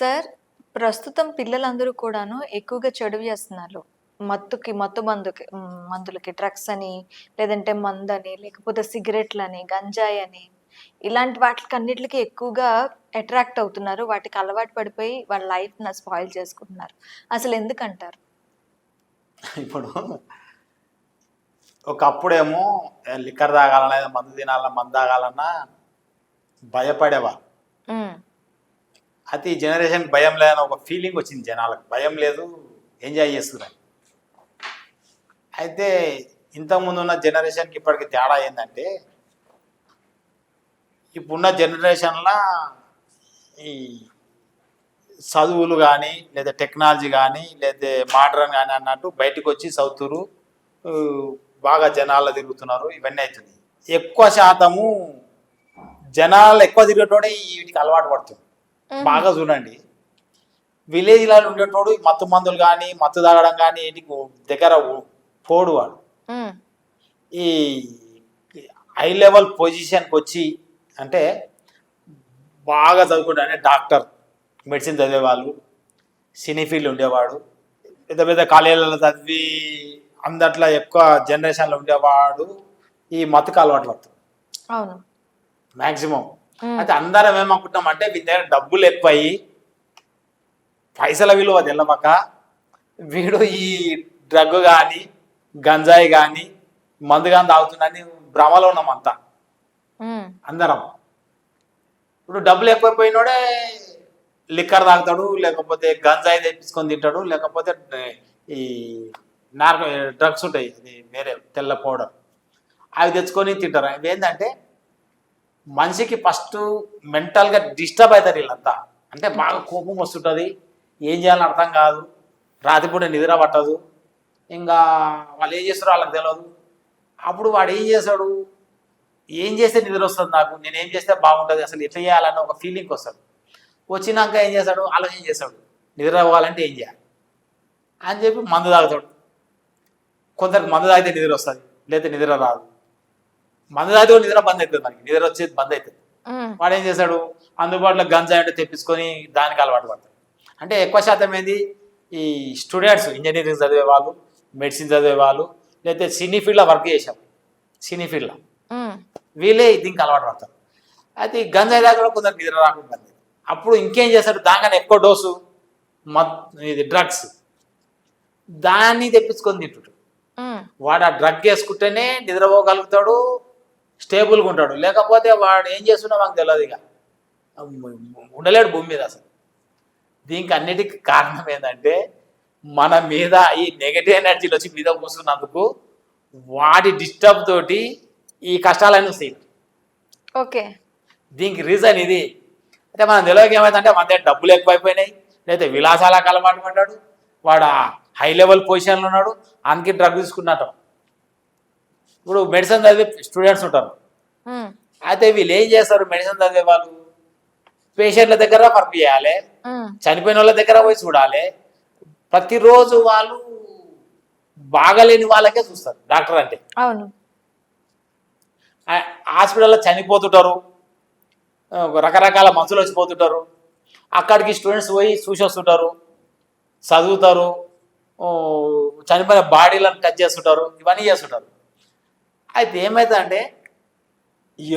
Sir ప్రస్తుతం పిల్లలందరూ కూడాను ఎక్కువగా చెడు వ్యసనాలు మత్తుకి మత్తు మందుకి మందులకి డ్రగ్స్ అని లేదంటే మందని లేకపోతే సిగరెట్లని గంజాయి అని ఇలాంటి వాటికి అన్నిటికి ఎక్కువగా అట్రాక్ట్ అవుతున్నారు. వాటికి అలవాటు పడిపోయి వాళ్ళ లైఫ్ న స్పాయిల్ చేసుకుంటున్నారు. అసలు ఎందుకంటారు? ఇప్పుడు ఒకప్పుడేమో లిక్కర్ తాగాలన్నా మందు తినాలన్నా మందు తాగాలన్నా భయపడేవారు. అయితే ఈ జనరేషన్ భయం లేదని ఒక ఫీలింగ్ వచ్చింది జనాలకు. భయం లేదు ఎంజాయ్ చేస్తున్నారు. అయితే ఇంతకుముందు ఉన్న జనరేషన్కి ఇప్పటికి తేడా ఏంటంటే ఇప్పుడున్న జనరేషన్లో ఈ చదువులు కానీ లేదా టెక్నాలజీ కానీ లేదా మోడర్న్ కానీ అన్నట్టు బయటకు వచ్చి చదువుతురు. బాగా జనాల్లో తిరుగుతున్నారు ఇవన్నీ అవుతుంది ఎక్కువ శాతము జనాలు ఎక్కువ తిరిగేటోడే వీటికి అలవాటు పడుతుంది బాగా చూడండి. విలేజ్లలో ఉండేటోడు మత్తు మందులు కానీ మత్తు తాగడం కానీ వీటికి దగ్గర పోడు వాడు. ఈ హై లెవెల్ పొజిషన్కి వచ్చి అంటే బాగా చదువుకుంటా అంటే డాక్టర్ మెడిసిన్ చదివేవాళ్ళు సినీ ఫీల్డ్ ఉండేవాడు పెద్ద పెద్ద కాలేజీలలో చదివి అందట్లో ఎక్కువ జనరేషన్లో ఉండేవాడు. ఈ మత్తుకు అలవాటు పడుతుంది మ్యాక్సిమం అయితే అందరం ఏమనుకుంటాం అంటే వీళ్ళ దగ్గర డబ్బులు ఎక్కువయి పైసల విలువ తెల్లమక వీడు ఈ డ్రగ్ కానీ గంజాయి కానీ మందు కానీ తాగుతుందని భ్రమలో ఉన్నాం అంతా అందరం. ఇప్పుడు డబ్బులు ఎక్కువైపోయినోడే లిక్కర్ తాగుతాడు లేకపోతే గంజాయి తెప్పించుకొని తింటాడు లేకపోతే ఈ నార్క డ్రగ్స్ ఉంటాయి వేరే తెల్ల పౌడర్. అవి తెచ్చుకొని తింటారు. అవి ఏంటంటే మనిషికి ఫస్ట్ మెంటల్గా డిస్టర్బ్ అవుతారు వీళ్ళంతా. అంటే బాగా కోపం వస్తుంటుంది. ఏం చేయాలని అర్థం కాదు. రాత్రిపూట నిద్ర పట్టదు. ఇంకా వాళ్ళు ఏం చేస్తారో వాళ్ళకి తెలియదు అప్పుడు వాడు ఏం చేస్తాడు? ఏం చేస్తే నిద్ర వస్తుంది నాకు? నేను ఏం చేస్తే బాగుంటుంది? అసలు ఎట్లా చేయాలని ఒక ఫీలింగ్ వస్తాడు. వచ్చినాక ఏం చేస్తాడు? ఆలోచన చేస్తాడు. నిద్ర పోవాలంటే ఏం చేయాలి? అని చెప్పి మందు తాగుతాడు. కొందరికి మందు తాగితే నిద్ర వస్తుంది. లేదా నిద్ర రాదు. మందు తాగితే కూడా నిద్ర బంద్ అవుతుంది మనకి. నిద్ర వచ్చేది బంద్ అవుతుంది. వాడు ఏం చేశాడు? అందుబాటులో గంజాయి అంటే తెప్పించుకొని దానికి అలవాటు పడతాడు అంటే ఎక్కువ శాతం ఏంది? ఈ స్టూడెంట్స్ ఇంజనీరింగ్ చదివే వాళ్ళు మెడిసిన్ చదివే వాళ్ళు లేకపోతే సినీ ఫీల్డ్లో వర్క్ చేసాం సినీ ఫీల్డ్లో. వీళ్ళే దీనికి అలవాటు పడతారు. అయితే ఈ గంజాయి దాకా కూడా కొందరు నిద్ర రాకుండా. అప్పుడు ఇంకేం చేస్తాడు దానికన్నా ఎక్కువ డోసు మత్ ఇది డ్రగ్స్. దాన్ని తెప్పించుకొని తింటుడు. వాడు ఆ డ్రగ్ వేసుకుంటేనే నిద్రపోగలుగుతాడు స్టేబుల్గా ఉంటాడు. లేకపోతే వాడు ఏం చేస్తున్నా మాకు తెలియదు ఇక. ఉండలేడు భూమి మీద అసలు. దీనికి అన్నిటికీ కారణం ఏంటంటే మన మీద ఈ నెగటివ్ ఎనర్జీలు వచ్చి మీద కూర్చున్నందుకు వాటి డిస్టర్బ్ తోటి ఈ కష్టాలన్నీ వస్తాయి. ఓకే. దీనికి రీజన్ ఇది. అయితే మనం తెలియక ఏమైందంటే మన దగ్గర డబ్బులు ఎక్కువైపోయినాయి. లేదా విలాసాలకు అలవాటు పడ్డాడు. వాడు హై లెవెల్ పొజిషన్లో ఉన్నాడు. అందుకే డ్రగ్ తీసుకున్నట్టు. ఇప్పుడు మెడిసిన్ చదివే స్టూడెంట్స్ ఉంటారు. అయితే వీళ్ళు ఏం చేస్తారు? మెడిసిన్ చదివే వాళ్ళు? పేషెంట్ల దగ్గర పంపించాలి చనిపోయిన వాళ్ళ దగ్గర పోయి చూడాలి. ప్రతిరోజు వాళ్ళు బాగలేని వాళ్ళకే చూస్తారు డాక్టర్ అంటే. అవును. ఆ- హాస్పిటల్లో చనిపోతుంటారు. రకరకాల మందులు వచ్చిపోతుంటారు అక్కడికి స్టూడెంట్స్ పోయి చూసి వస్తుంటారు. చదువుతారు. చనిపోయిన బాడీలను టచ్ చేస్తుంటారు. ఇవన్నీ చేస్తుంటారు. అయితే ఏమవుతుందంటే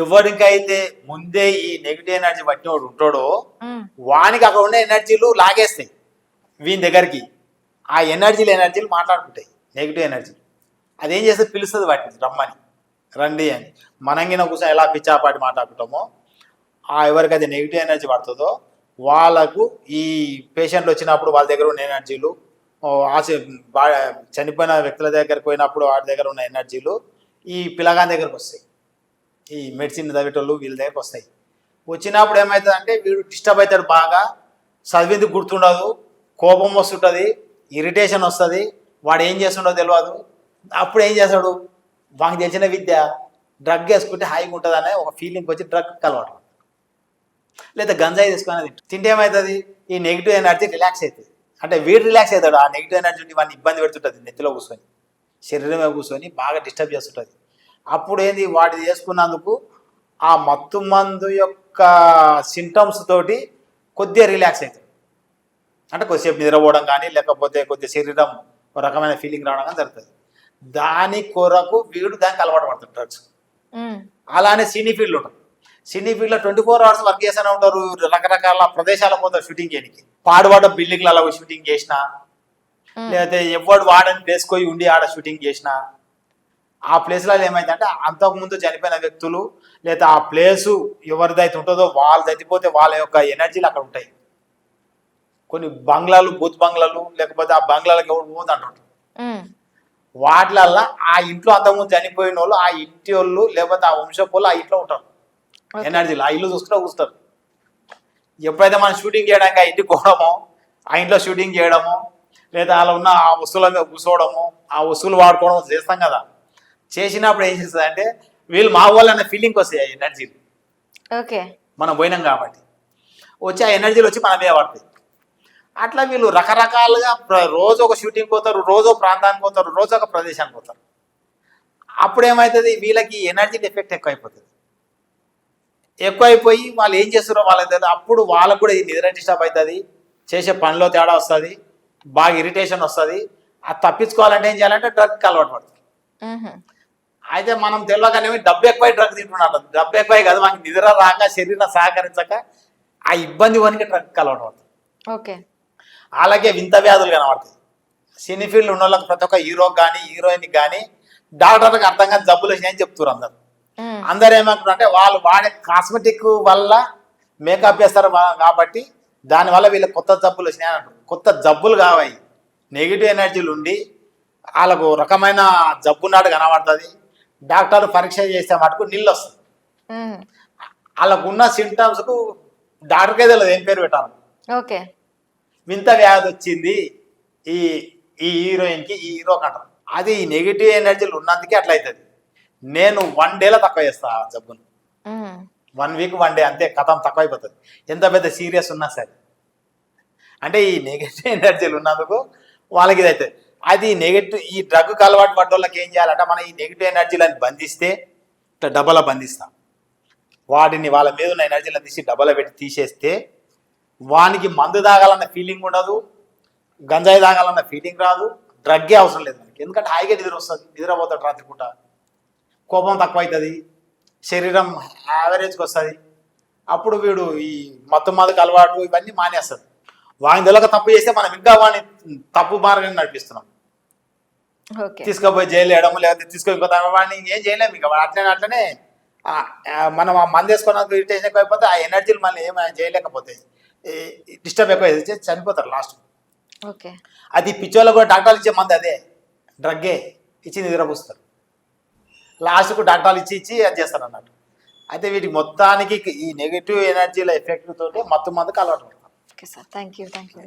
ఎవరికైతే ముందే ఈ నెగిటివ్ ఎనర్జీ పట్టినోడు ఉంటాడో వానికి అక్కడ ఉండే ఎనర్జీలు లాగేస్తాయి. వీని దగ్గరికి ఆ ఎనర్జీలు ఎనర్జీలు మాట్లాడుకుంటాయి. నెగిటివ్ ఎనర్జీ అదేం చేస్తే పిలుస్తుంది వాటిని రమ్మని. రండి అని. మనంగిన కూర్చొని ఎలా పిచ్చాపాటి మాట్లాడుకుంటామో ఆ ఎవరికైతే నెగిటివ్ ఎనర్జీ పడుతుందో వాళ్ళకు ఈ పేషెంట్లు వచ్చినప్పుడు వాళ్ళ దగ్గర ఉన్న ఎనర్జీలు ఆశ చనిపోయిన వ్యక్తుల దగ్గరికి పోయినప్పుడు వాటి దగ్గర ఉన్న ఎనర్జీలు ఈ పిల్లగాని దగ్గరకు వస్తాయి. ఈ మెడిసిన్ చదివేటోళ్ళు వీళ్ళ దగ్గరకు వస్తాయి. వచ్చినప్పుడు ఏమవుతుంది అంటే వీడు డిస్టర్బ్ అవుతాడు బాగా. చదివింది గుర్తుండదు. కోపం వస్తుంటుంది. ఇరిటేషన్ వస్తుంది. వాడు ఏం చేస్తుండో తెలియదు అప్పుడు ఏం చేస్తాడు? వానికి తెలిసిన విద్య డ్రగ్ వేసుకుంటే హాయిగా ఉంటుంది అనే ఒక ఫీలింగ్ వచ్చి డ్రగ్ అలవాటు లేదా గంజాయి తీసుకునేది తింటే ఏమవుతుంది ఈ నెగిటివ్ ఎనర్జీ రిలాక్స్ అవుతుంది. అంటే వీడు రిలాక్స్ అవుతాడు. ఆ నెగిటివ్ ఎనర్జీ వాడిని ఇబ్బంది పెడుతుంటుంది నెత్తిలో కూర్చొని. శరీరం మీద కూర్చొని బాగా డిస్టర్బ్ చేస్తుంటుంది. అప్పుడు ఏంది వాటిది చేసుకున్నందుకు ఆ మత్తు మందు యొక్క సింటమ్స్ తోటి కొద్దిగా రిలాక్స్ అవుతాడు అంటే కొద్దిసేపు నిద్రపోవడం కానీ లేకపోతే కొద్ది శరీరం ఒక రకమైన ఫీలింగ్ రావడం కానీ జరుగుతుంది. దాని కొరకు వీడు దానికి అలవాటు పడుతుంది డ్రగ్స్ అలానే సినీ ఫీల్డ్ ఉంటారు సినీ ఫీల్డ్లో ట్వంటీ ఫోర్ అవర్స్ వర్క్ చేస్తూనే ఉంటారు. రకరకాల ప్రదేశాలకు పోతారు షూటింగ్ చేయడానికి. పాడుబడ్డ బిల్డింగ్లలో షూటింగ్ చేసిన లేకపోతే ఎవడు వాడని ప్లేస్ పోయి ఉండి ఆడ షూటింగ్ చేసిన ఆ ప్లేస్లలో ఏమైందంటే అంతకుముందు చనిపోయిన వ్యక్తులు లేదా ఆ ప్లేసు ఎవరిదైతే ఉంటుందో వాళ్ళు చచ్చిపోతే వాళ్ళ యొక్క ఎనర్జీలు అక్కడ ఉంటాయి. కొన్ని బంగ్లాలు బూత్ బంగ్లాలు లేకపోతే ఆ బంగ్లాలకు ఎవరు పోతుంటారు ఉమ్, వాటిలల్లా ఆ ఇంట్లో అంతకుముందు చనిపోయిన వాళ్ళు ఆ ఇంటి వాళ్ళు లేకపోతే ఆ వంశపు ఆ ఇంట్లో ఉంటారు. ఎనర్జీలు ఆ ఇల్లు చూసుకుంటే కూస్తారు ఎప్పుడైతే మనం షూటింగ్ చేయడానికి ఆ ఇంటికి పోవడమో ఆ ఇంట్లో షూటింగ్ చేయడము లేదా అలా ఉన్న ఆ వస్తువుల మీద కూర్చోవడము ఆ వస్తువులు వాడుకోవడం చేస్తాం కదా. చేసినప్పుడు ఏం చేస్తుంది అంటే వీళ్ళు మా వాళ్ళు అనే ఫీలింగ్ వస్తాయి ఆ ఎనర్జీలు ఓకే. మనం పోయినాం కాబట్టి. వచ్చి ఆ ఎనర్జీలు వచ్చి మన మీద పడతాయి. అట్లా వీళ్ళు రకరకాలుగా రోజు ఒక షూటింగ్ పోతారు రోజు ఒక ప్రాంతానికి పోతారు రోజు ఒక ప్రదేశానికి పోతారు. అప్పుడు ఏమవుతుంది వీళ్ళకి ఎనర్జీ ఎఫెక్ట్ ఎక్కువైపోతుంది. ఎక్కువైపోయి వాళ్ళు ఏం చేస్తారో వాళ్ళకి తెలియదు అప్పుడు వాళ్ళకు కూడా ఇది నిద్ర డిస్టర్బ్ అవుతుంది. చేసే పనిలో తేడా వస్తుంది. బాగా ఇరిటేషన్ వస్తుంది. అది తప్పించుకోవాలంటే ఏం చేయాలంటే డ్రగ్కి అలవాటు పడుతుంది. అయితే మనం తెలియకనే డబ్బు ఎక్కువై డ్రగ్ తింటున్నాడు డబ్బు ఎక్కువై కాదు మనకి నిద్ర రాక శరీరం సహకరించక ఆ ఇబ్బంది వనికి డ్రగ్ అలవాటు పడుతుంది. ఓకే. అలాగే వింత వ్యాధులు కనబడతాయి. సినీ ఫీల్డ్ ఉన్న వాళ్ళకి ప్రతి ఒక్క హీరోకి కానీ హీరోయిన్కి కానీ డాక్టర్లకు అర్థం కాని జబ్బులు వచ్చినాయని చెప్తారు అందరు. అందరు ఏమంటారు అంటే వాళ్ళు వాడే కాస్మెటిక్ వల్ల మేకప్ వేస్తారు వా- కాబట్టి దానివల్ల వీళ్ళకి కొత్త జబ్బులు వచ్చినాయి అంటారు కొత్త జబ్బులు కావాయి. నెగిటివ్ ఎనర్జీలు ఉండి వాళ్ళకు రకమైన జబ్బు నాడు కనబడుతుంది. డాక్టర్ పరీక్ష చేస్తే మటుకు నీళ్ళు వస్తుంది. వాళ్ళకు ఉన్న సిమ్టమ్స్కు డాక్టర్కే తెలియదు ఏం పేరు పెట్టాలి. ఓకే. వింత వ్యాధి వచ్చింది. ఈ ఈ హీరోయిన్కి ఈ హీరోకి అంటారు. అది ఈ నెగిటివ్ ఎనర్జీలు ఉన్నందుకే అట్లా అవుతుంది నేను వన్ డేలో తక్కువ చేస్తా ఆ జబ్బును. వన్ వీక్ వన్ డే అంతే కథం తక్కువైపోతుంది. ఎంత పెద్ద సీరియస్ ఉన్నా సరే. అంటే ఈ నెగిటివ్ ఎనర్జీలు ఉన్నందుకు వాళ్ళకి ఇదైతే. అది నెగిటివ్ ఈ డ్రగ్ అలవాటు పడ్డ వాళ్ళకి ఏం చేయాలంటే మనం ఈ నెగిటివ్ ఎనర్జీలను బంధిస్తే ఇట్లా డబ్బల బంధిస్తాం. వాటిని వాళ్ళ మీద ఉన్న ఎనర్జీలను తీసి డబ్బల పెట్టి తీసేస్తే వానికి మందు తాగాలన్న ఫీలింగ్ ఉండదు గంజాయి తాగాలన్న ఫీలింగ్ రాదు డ్రగ్గే అవసరం లేదు మనకి. ఎందుకంటే హాయిగా నిద్ర వస్తుంది నిద్రపోతాడు రాత్రిపూట. కోపం తక్కువ అవుతుంది శరీరం యావరేజ్కి వస్తుంది. అప్పుడు వీడు ఈ మత్తు మదకు అలవాటు ఇవన్నీ మానేస్తుంది వాని తెలియక తప్పు చేస్తే మనం ఇంకా వాడిని తప్పు మార్గాన్ని నడిపిస్తున్నాం. తీసుకుపోయి జైలు వేయడము లేకపోతే తీసుకొని వాడిని ఏం చేయలేము ఇక. వాడు అట్లనే అట్లనే మనం ఆ మంది వేసుకున్నందుకు ఇరిటేషన్ ఎక్కువైపోతే ఆ ఎనర్జీలు మళ్ళీ ఏం చేయలేకపోతాయి. డిస్టర్బ్ ఎక్కువ చనిపోతారు లాస్ట్ ఓకే. అది పిచ్చోళ్ళకు కూడా డాక్టర్లు ఇచ్చే మంది అదే. డ్రగ్గే. ఇచ్చి నిద్రపుస్తారు లాస్ట్కు డాక్టర్లు ఇచ్చి ఇచ్చి అది చేస్తారు అన్నట్టు అయితే వీటి మొత్తానికి ఈ నెగిటివ్ ఎనర్జీల ఎఫెక్ట్ తోటి మత్తు మందుకు అలవాటు పడతారు okay sir. Thank you thank you